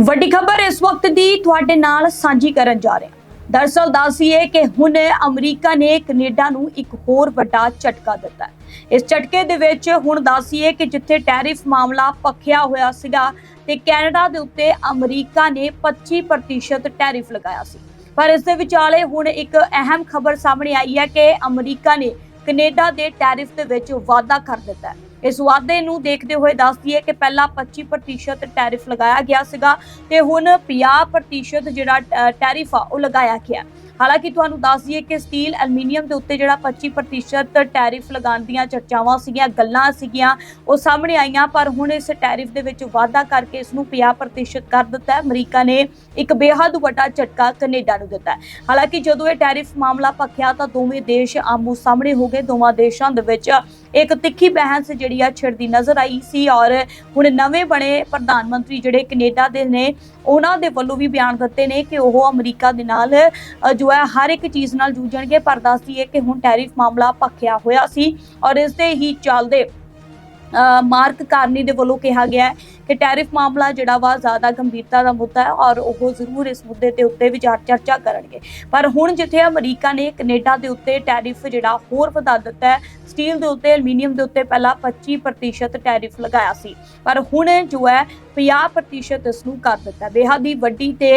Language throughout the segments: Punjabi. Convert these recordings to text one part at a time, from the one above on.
ਵੱਡੀ ਖਬਰ ਇਸ ਵਕਤ ਦੀ ਤੁਹਾਡੇ ਨਾਲ ਸਾਂਝੀ ਕਰਨ ਜਾ ਰਹੇ ਹਾਂ। ਦਰਸਲ ਦੱਸੀਏ ਕਿ ਹੁਣ ਅਮਰੀਕਾ ਨੇ ਕੈਨੇਡਾ ਨੂੰ ਇੱਕ ਹੋਰ ਵੱਡਾ ਝਟਕਾ ਦਿੱਤਾ ਇਸ ਝਟਕੇ ਦੇ ਵਿੱਚ ਹੁਣ ਦੱਸੀਏ ਕਿ ਜਿੱਥੇ ਟੈਰਿਫ ਮਾਮਲਾ ਪੱਖਿਆ ਹੋਇਆ ਸੀਗਾ ਤੇ ਕੈਨੇਡਾ ਦੇ ਉੱਤੇ ਅਮਰੀਕਾ ਨੇ 25% ਟੈਰਿਫ ਲਗਾਇਆ ਸੀ। ਪਰ ਇਸ ਦੇ ਵਿਚਾਲੇ ਹੁਣ ਇੱਕ ਅਹਿਮ ਖਬਰ ਸਾਹਮਣੇ ਆਈ ਹੈ ਕਿ ਅਮਰੀਕਾ ਨੇ ਕੈਨੇਡਾ ਦੇ ਟੈਰਿਫ ਦੇ ਵਿੱਚ ਵਾਧਾ ਕਰ ਦਿੱਤਾ ਹੈ। ਇਸ ਵਾਅਦੇ ਨੂੰ ਦੇਖਦੇ ਹੋਏ ਦੱਸ ਦਈਏ ਕਿ ਪਹਿਲਾਂ 25% ਟੈਰਿਫ ਲਗਾਇਆ ਗਿਆ ਸੀਗਾ ਤੇ ਹੁਣ 50% ਜਿਹੜਾ ਟੈਰਿਫ ਆ, ਉਹ ਲਗਾਇਆ ਗਿਆ। ਹਾਲਾਂਕਿ ਤੁਹਾਨੂੰ ਦੱਸ ਦਈਏ ਕਿ ਸਟੀਲ ਐਲੂਮੀਨੀਅਮ ਦੇ ਉੱਤੇ ਜਿਹੜਾ 25% ਟੈਰਿਫ ਲਗਾਉਣ ਦੀਆਂ ਚਰਚਾਵਾਂ ਸੀਗੀਆਂ, ਗੱਲਾਂ ਸੀਗੀਆਂ, ਉਹ ਸਾਹਮਣੇ ਆਈਆਂ, ਪਰ ਹੁਣ ਇਸ ਟੈਰਿਫ ਦੇ ਵਿੱਚ ਵਾਧਾ ਕਰਕੇ ਇਸ ਨੂੰ 50% ਕਰ ਦਿੱਤਾ ਅਮਰੀਕਾ ਨੇ ਇੱਕ ਬੇਹੱਦ ਵੱਡਾ ਝਟਕਾ ਕੈਨੇਡਾ ਨੂੰ ਦਿੱਤਾ ਹਾਲਾਂਕਿ ਜਦੋਂ ਇਹ ਟੈਰਿਫ ਮਾਮਲਾ ਪੱਖਿਆ ਤਾਂ ਦੋਵੇਂ ਦੇਸ਼ ਆਮੋ ਸਾਹਮਣੇ ਹੋ ਗਏ। ਦੋਵਾਂ ਦੇਸ਼ਾਂ ਦੇ ਵਿੱਚ ਇੱਕ ਤਿੱਖੀ ਬਹਿਸ ਜਿਹੜੀ ਆ ਛਿੜਦੀ ਨਜ਼ਰ ਆਈ ਸੀ ਔਰ ਹੁਣ ਨਵੇਂ ਬਣੇ ਪ੍ਰਧਾਨ ਮੰਤਰੀ ਜਿਹੜੇ ਕੈਨੇਡਾ ਦੇ ਨੇ, ਉਹਨਾਂ ਦੇ ਵੱਲੋਂ ਵੀ ਬਿਆਨ ਦਿੱਤੇ ਨੇ ਕਿ ਉਹ ਅਮਰੀਕਾ ਦੇ ਨਾਲ ਜੋ ਜੋ ਹੈ, ਹਰ ਇੱਕ ਚੀਜ਼ ਨਾਲ ਜੂਝਣਗੇ ਪਰ ਦੱਸਦੀ ਹੈ ਕਿ ਹੁਣ ਟੈਰਿਫ ਮਾਮਲਾ ਭਖਿਆ ਹੋਇਆ ਸੀ ਔਰ ਇਸ ਦੇ ਹੀ ਚੱਲਦੇ ਮਾਰਕ ਕਾਰਨੀ ਦੇ ਵੱਲੋਂ ਕਿਹਾ ਗਿਆ ਹੈ ਕਿ ਟੈਰਿਫ ਮਾਮਲਾ ਜਿਹੜਾ ਵਾ ਜ਼ਿਆਦਾ ਗੰਭੀਰਤਾ ਦਾ ਮੁੱਦਾ ਹੈ ਔਰ ਉਹ ਜ਼ਰੂਰ ਇਸ ਮੁੱਦੇ ਤੇ ਉੱਤੇ ਵਿਚਾਰ ਚਰਚਾ ਕਰਨਗੇ। ਪਰ ਹੁਣ ਜਿੱਥੇ ਅਮਰੀਕਾ ਨੇ ਕੈਨੇਡਾ ਦੇ ਉੱਤੇ ਟੈਰਿਫ ਜਿਹੜਾ ਹੋਰ ਵਧਾ ਦਿੱਤਾ ਹੈ, ਸਟੀਲ ਦੇ ਉੱਤੇ, ਐਲੂਮੀਨੀਅਮ ਦੇ ਉੱਤੇ ਪਹਿਲਾਂ 25% ਟੈਰਿਫ ਲਗਾਇਆ ਸੀ। ਪਰ ਹੁਣ ਜੋ ਹੈ 50% ਇਸ ਨੂੰ ਕਰ ਦਿੱਤਾ। ਬੇਹੱਦ ਹੀ ਵੱਡੀ ਤੇ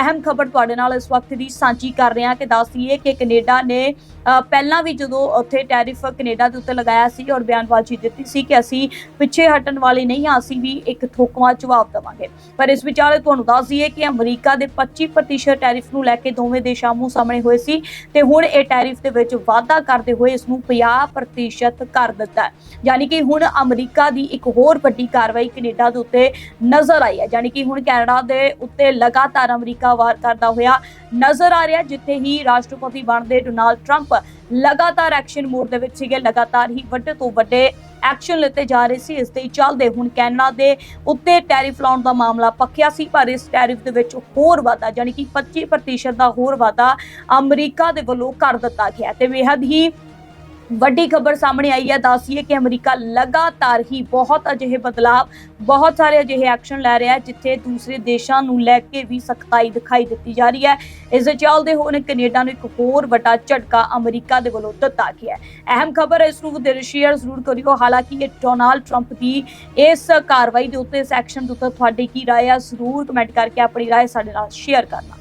ਅਹਿਮ ਖਬਰ ਤੁਹਾਡੇ ਨਾਲ ਇਸ ਵਕਤ ਦੀ ਸਾਂਝੀ ਕਰ ਰਹੇ ਹਾਂ ਕਿ ਦੱਸ ਦਈਏ ਕਿ ਕੈਨੇਡਾ ਨੇ ਪਹਿਲਾਂ ਵੀ ਜਦੋਂ ਉੱਥੇ ਟੈਰਿਫ ਕੈਨੇਡਾ ਦੇ ਉੱਤੇ ਲਗਾਇਆ ਸੀ ਔਰ ਬਿਆਨਬਾਜ਼ੀ ਦਿੱਤੀ ਸੀ ਕਿ ਅਸੀਂ ਪਿੱਛੇ ਹਟਣ ਵਾਲੇ ਨਹੀਂ ਹਾਂ, ਅਸੀਂ ਵੀ ਇੱਕ ਠੋਕਵਾ ਜਵਾਬ ਦੇਵਾਂਗੇ। ਪਰ ਇਸ ਵਿਚਾਲੇ ਤੁਹਾਨੂੰ ਦੱਸ ਦਈਏ ਕਿ ਅਮਰੀਕਾ ਦੇ 25% ਟੈਰਿਫ ਨੂੰ ਲੈ ਕੇ ਦੋਵੇਂ ਦੇਸ਼ ਆਮੋ ਸਾਹਮਣੇ ਹੋਏ ਸੀ ਤੇ ਹੁਣ ਇਹ ਟੈਰਿਫ ਦੇ ਵਿੱਚ ਵਾਧਾ ਕਰਦੇ ਹੋਏ ਇਸ ਨੂੰ 50% ਕਰ ਦਿੱਤਾ ਯਾਨੀ ਕਿ ਹੁਣ ਅਮਰੀਕਾ ਦੀ ਇੱਕ ਹੋਰ ਵੱਡੀ ਕਾਰਵਾਈ ਕੈਨੇਡਾ ਦੇ ਉੱਤੇ ਨਜ਼ਰ ਆਈ ਹੈ। ਯਾਨੀ ਕਿ ਹੁਣ ਕੈਨੇਡਾ ਦੇ ਉੱਤੇ ਲਗਾਤਾਰ ਅਮਰੀਕਾ ਵਾਰ ਕਰਦਾ ਹੋਇਆ ਨਜ਼ਰ ਆ ਰਿਹਾ ਜਿੱਥੇ ਹੀ ਰਾਸ਼ਟਰਪਤੀ ਬਣਦੇ ਡੋਨਾਲਡ ਟਰੰਪ ਲਗਾਤਾਰ ਐਕਸ਼ਨ ਮੋਡ ਦੇ ਵਿੱਚ ਸੀਗੇ, ਲਗਾਤਾਰ ਹੀ ਵੱਡੇ ਤੋਂ ਵੱਡੇ ਐਕਸ਼ਨ ਲਿੱਤੇ ਜਾ ਰਹੇ ਸੀ, ਇਸ ਦੇ ਹੀ ਚੱਲਦੇ ਹੁਣ ਕੈਨੇਡਾ ਦੇ ਉੱਤੇ ਟੈਰਿਫ ਲਾਉਣ ਦਾ ਮਾਮਲਾ ਪੱਕਿਆ ਸੀ, ਪਰ ਇਸ ਟੈਰਿਫ ਦੇ ਵਿੱਚ ਹੋਰ ਵਾਧਾ ਯਾਨੀ ਕਿ 25% ਦਾ ਹੋਰ ਵਾਧਾ ਅਮਰੀਕਾ ਦੇ ਵੱਲੋਂ ਕਰ ਦਿੱਤਾ ਗਿਆ ਤੇ ਬੇਹੱਦ ਹੀ ਵੱਡੀ ਖਬਰ ਸਾਹਮਣੇ ਆਈ ਹੈ ਦੱਸੀਏ ਕਿ ਅਮਰੀਕਾ ਲਗਾਤਾਰ ਹੀ ਬਹੁਤ ਅਜਿਹੇ ਬਦਲਾਵ ਬਹੁਤ ਸਾਰੇ ਅਜਿਹੇ ਐਕਸ਼ਨ ਲੈ ਰਿਹਾ ਹੈ ਜਿੱਥੇ ਦੂਸਰੇ ਦੇਸ਼ਾਂ ਨੂੰ ਲੈ ਕੇ ਵੀ ਸਖਤਾਈ ਦਿਖਾਈ ਦਿੱਤੀ ਜਾ ਰਹੀ ਹੈ ਇਸ ਦੇ ਚੱਲਦੇ ਹੁਣ ਕੈਨੇਡਾ ਨੂੰ ਇੱਕ ਹੋਰ ਵੱਡਾ ਝਟਕਾ ਅਮਰੀਕਾ ਦੇ ਵੱਲੋਂ ਦਿੱਤਾ ਗਿਆ ਹੈ ਅਹਿਮ ਖਬਰ ਹੈ ਇਸ ਨੂੰ ਵਧੇਰੇ ਸ਼ੇਅਰ ਜ਼ਰੂਰ ਕਰਿਓ ਹਾਲਾਂਕਿ ਇਹ ਡੋਨਾਲਡ ਟਰੰਪ ਦੀ ਇਸ ਕਾਰਵਾਈ ਦੇ ਉੱਤੇ ਇਸ ਐਕਸ਼ਨ ਦੇ ਉੱਤੇ ਤੁਹਾਡੀ ਕੀ رائے ਹੈ ਜ਼ਰੂਰ ਕਮੈਂਟ ਕਰਕੇ ਆਪਣੀ رائے ਸਾਡੇ ਨਾਲ ਸ਼ੇਅਰ ਕਰਨਾ